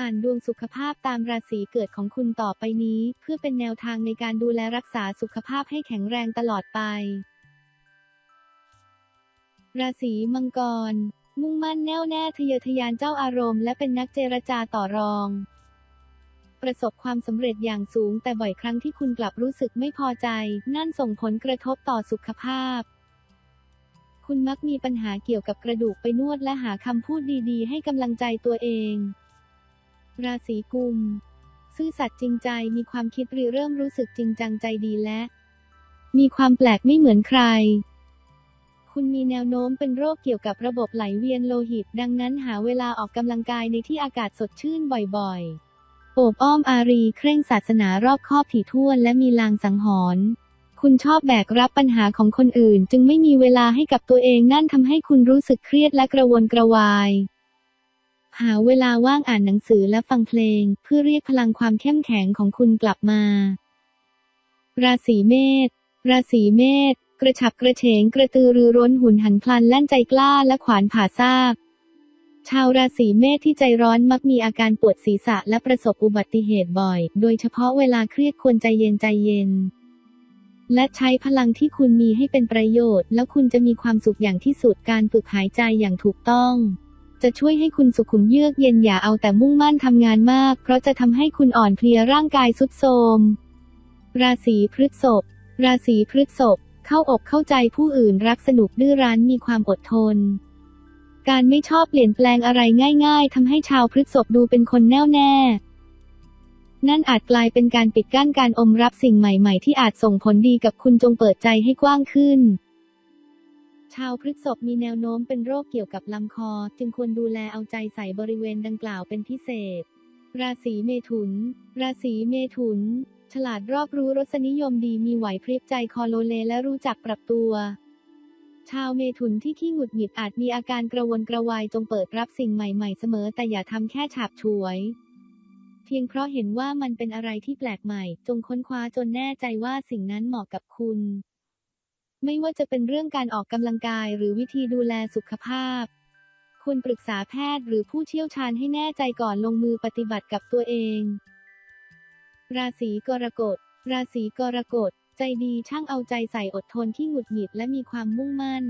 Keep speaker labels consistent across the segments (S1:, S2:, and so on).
S1: อ่านดวงสุขภาพตามราศีเกิดของคุณต่อไปนี้ เพื่อเป็นแนวทางในการดูแลรักษาสุขภาพให้แข็งแรงตลอดไป ราศีมังกร มุ่งมั่นแน่วแน่ทะเยอทะยานเจ้าอารมณ์และเป็นนักเจรจาต่อรอง ประสบความสำเร็จอย่างสูงแต่บ่อยครั้งที่คุณกลับรู้สึกไม่พอใจ นั่นส่งผลกระทบต่อสุขภาพคุณมักมีปัญหาเกี่ยวกับกระดูกไปนวดและหาคำพูดดีๆ ให้กำลังใจตัวเอง ราศีกุม ซื่อสัตย์จริงใจมีความคิดริเริ่มรู้สึกจริงจังใจดีและ มีความแปลกไม่เหมือนใคร คุณมีแนวโน้มเป็นโรคเกี่ยวกับระบบไหลเวียนโลหิต ดังนั้นหาเวลาออกกำลังกายในที่อากาศสดชื่นบ่อยๆ โอบอ้อมอารีเคร่งศาสนารอบครอบถี่ถ้วนและมีลางสังหรณ์คุณชอบแบกรับปัญหาของคนอื่น จึงไม่มีเวลาให้กับตัวเองนั่นทำให้คุณรู้สึกเครียดและกระวนกระวาย หาเวลาว่างอ่านหนังสือและฟังเพลง เพื่อเรียกพลังความเข้มแข็งของคุณกลับมา ราศีเมษ ราศีเมษ กระฉับกระเฉงกระตือรือร้นหุนหันพลันแล่นใจกล้าและขวานผ่าซากชาวราศีเมษที่ใจร้อนมักมีอาการปวดศีรษะและประสบอุบัติเหตุบ่อย โดยเฉพาะเวลาเครียดควรใจเย็นใจเย็น และใช้พลังที่คุณมีให้เป็นประโยชน์ แล้วคุณจะมีความสุขอย่างที่สุดการฝึกหายใจอย่างถูกต้อง จะช่วยให้คุณสุขุมเยือกเย็นอย่าเอาแต่มุ่งมั่นทำงานมาก เพราะจะทำให้คุณอ่อนเพลียร่างกายสุดโทรมราศีพฤษภราศีพฤษภเข้าอกเข้าใจผู้อื่นรักสนุกดื้อรั้นมีความอดทน การไม่ชอบเปลี่ยนแปลงอะไรง่าย ๆทำให้ชาวพฤษภดูเป็นคนแน่วแน่ นั่นอาจกลายเป็นการปิดกั้นการอมรับสิ่งใหม่ ๆ ที่อาจส่งผลดีกับคุณจงเปิดใจให้กว้างขึ้น ชาวพฤษภมีแนวโน้มเป็นโรคเกี่ยวกับลำคอ จึงควรดูแลเอาใจใส่บริเวณดังกล่าวเป็นพิเศษ ราศีเมถุน ราศีเมถุน ฉลาดรอบรู้รสนิยมดีมีไหวพริบใจคอโลเลและรู้จักปรับตัว ชาวเมถุนที่ขี้หงุดหงิดอาจมีอาการกระวนกระวายจงเปิดรับสิ่งใหม่ๆเสมอ แต่อย่าทำแค่ฉาบฉวย เพียงเพราะเห็นว่ามันเป็นอะไรที่แปลกใหม่ จงค้นคว้าจนแน่ใจว่าสิ่งนั้นเหมาะกับคุณ ไม่ว่าจะเป็นเรื่องการออกกำลังกายหรือวิธีดูแลสุขภาพ ควรปรึกษาแพทย์หรือผู้เชี่ยวชาญให้แน่ใจก่อนลงมือปฏิบัติกับตัวเอง ราศีกรกฎ ราศีกรกฎ ใจดีช่างเอาใจใส่อดทนที่หงุดหงิดและมีความมุ่งมั่น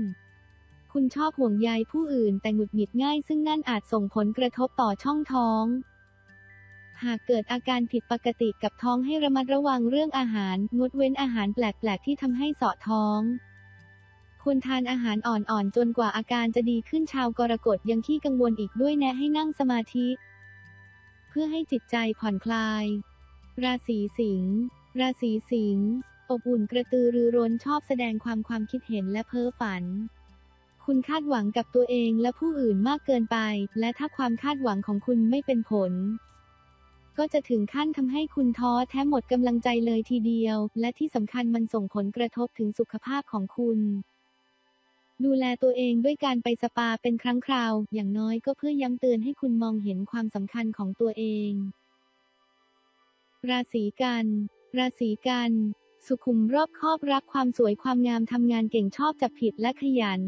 S1: คุณชอบห่วงใยผู้อื่นแต่หงุดหงิดง่าย ซึ่งนั่นอาจส่งผลกระทบต่อช่องท้อง หากเกิดอาการผิดปกติกับท้องให้ระมัดระวังเรื่องอาหาร งดเว้นอาหารแปลก ๆ ที่ทำให้เสาะท้อง ควรทานอาหารอ่อน ๆ จนกว่าอาการจะดีขึ้นชาวกรกฎยังขี้กังวลอีกด้วยแนะให้นั่งสมาธิ เพื่อให้จิตใจผ่อนคลาย ราศีสิงห์ราศีสิงห์อบอุ่นกระตือรือร้นชอบแสดงความความคิดเห็นและเพ้อฝัน คุณคาดหวังกับตัวเองและผู้อื่นมากเกินไป และถ้าความคาดหวังของคุณไม่เป็นผล ก็จะถึงขั้นทำให้คุณท้อแท้หมดกำลังใจเลยทีเดียว และที่สำคัญมันส่งผลกระทบถึงสุขภาพของคุณ ดูแลตัวเองด้วยการไปสปาเป็นครั้งคราว อย่างน้อยก็เพื่อย้ำเตือนให้คุณมองเห็นความสำคัญของตัวเอง ราศีกัน ราศีกัน สุขุมรอบคอบรักความสวยความงามทำงานเก่งชอบจับผิดและขยัน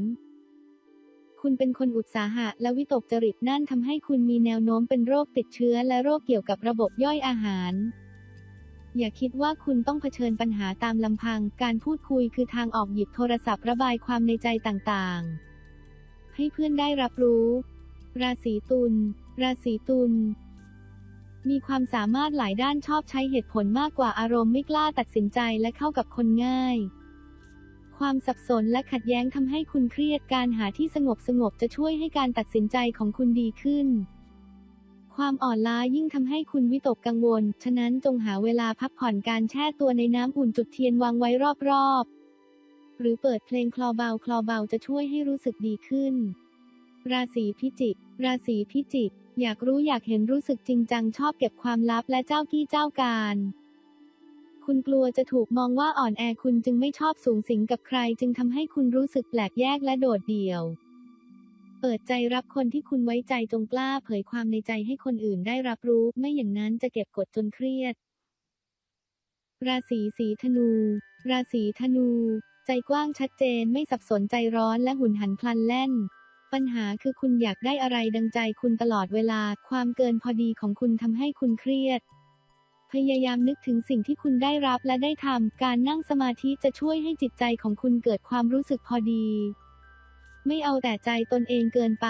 S1: คุณเป็นคนอุตสาหะและวิตกจริตนั่นทำให้คุณมีแนวโน้มเป็นโรคติดเชื้อและโรคเกี่ยวกับระบบย่อยอาหาร อย่าคิดว่าคุณต้องเผชิญปัญหาตามลำพัง การพูดคุยคือทางออกหยิบโทรศัพท์ระบายความในใจต่างๆ ให้เพื่อนได้รับรู้ ราศีตุล ราศีตุลมีความสามารถหลายด้านชอบใช้เหตุผลมากกว่าอารมณ์ไม่กล้าตัดสินใจและเข้ากับคนง่าย ความสับสนและขัดแย้งทำให้คุณเครียดการหาที่สงบสงบจะช่วยให้การตัดสินใจของคุณดีขึ้น ความอ่อนล้ายิ่งทำให้คุณวิตกกังวล ฉะนั้นจงหาเวลาพักผ่อนการแช่ตัวในน้ำอุ่นจุดเทียนวางไว้รอบๆ หรือเปิดเพลงคลอเบาคลอเบาจะช่วยให้รู้สึกดีขึ้น ราศีพิจิก ราศีพิจิก อยากรู้อยากเห็นรู้สึกจริงจังชอบเก็บความลับและเจ้ากี้เจ้าการ คุณกลัวจะถูกมองว่าอ่อนแอคุณจึงไม่ชอบสูงสิงกับใคร จึงทำให้คุณรู้สึกแปลกแยกและโดดเดี่ยว เปิดใจรับคนที่คุณไว้ใจจงกล้าเผยความในใจให้คนอื่นได้รับรู้ ไม่อย่างนั้นจะเก็บกดจนเครียด ราศีสีธนู ราศีธนู ใจกว้างชัดเจนไม่สับสนใจร้อนและหุนหันพลันแล่นปัญหาคือคุณอยากได้อะไรดังใจคุณตลอดเวลา ความเกินพอดีของคุณทำให้คุณเครียด พยายามนึกถึงสิ่งที่คุณได้รับและได้ทำ การนั่งสมาธิจะช่วยให้จิตใจของคุณเกิดความรู้สึกพอดี ไม่เอาแต่ใจตนเองเกินไป